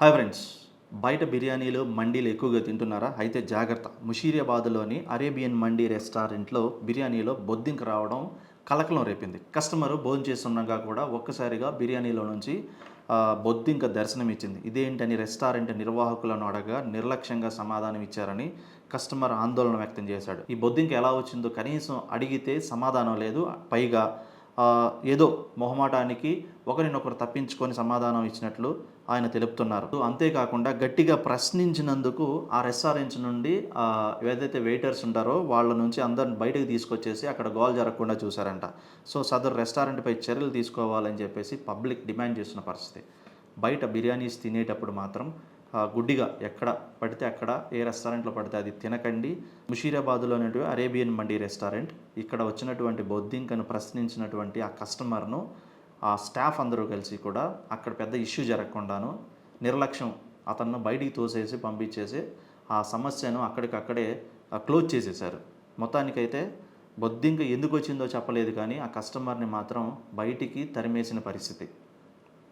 Hi friends బయట బిర్యానీలు మండీలు ఎక్కువగా తింటున్నారా? అయితే జాగ్రత్త. ముషీరాబాద్లోని అరేబియన్ మండీ రెస్టారెంట్లో బిర్యానీలో బొద్దింక రావడం కలకలం రేపింది. కస్టమర్ భోజనం చేస్తుండగా కూడా ఒక్కసారిగా బిర్యానీలో నుంచి బొద్దింక దర్శనం ఇచ్చింది. ఇదేంటని రెస్టారెంట్ నిర్వాహకులను అడగగా నిర్లక్ష్యంగా సమాధానం ఇచ్చారని కస్టమర్ ఆందోళన వ్యక్తం చేశాడు. ఈ బొద్దింక ఎలా వచ్చిందో కనీసం అడిగితే సమాధానం లేదు. పైగా ఏదో మొహమాటానికి ఒకరినొకరు తప్పించుకొని సమాధానం ఇచ్చినట్లు ఆయన తెలుపుతున్నారు. అంతేకాకుండా గట్టిగా ప్రశ్నించినందుకు ఆ రెస్టారెంట్ నుండి ఏదైతే వెయిటర్స్ ఉంటారో వాళ్ళ నుంచి అందరిని బయటకు తీసుకొచ్చేసి అక్కడ గోల్ జరగకుండా చూశారంట. సో సదరు రెస్టారెంట్పై చర్యలు తీసుకోవాలని చెప్పేసి పబ్లిక్ డిమాండ్ చేస్తున్న పరిస్థితి. బయట బిర్యానీస్ తినేటప్పుడు మాత్రం గుడ్డిగా ఎక్కడ పడితే అక్కడ ఏ రెస్టారెంట్లో పడితే అది తినకండి. ముషీరాబాద్లో ఉన్నటువంటి అరేబియన్ మండీ రెస్టారెంట్. ఇక్కడ వచ్చినటువంటి బొద్దింకను ప్రశ్నించినటువంటి ఆ కస్టమర్ను ఆ స్టాఫ్ అందరూ కలిసి కూడా అక్కడ పెద్ద ఇష్యూ జరగకుండాను నిర్లక్ష్యం అతన్ని బయటికి తోసేసి పంపించేసి ఆ సమస్యను అక్కడికక్కడే క్లోజ్ చేసేశారు. మొత్తానికైతే బొద్దింక ఎందుకు వచ్చిందో చెప్పలేదు కానీ ఆ కస్టమర్ని మాత్రం బయటికి తరిమేసిన పరిస్థితి.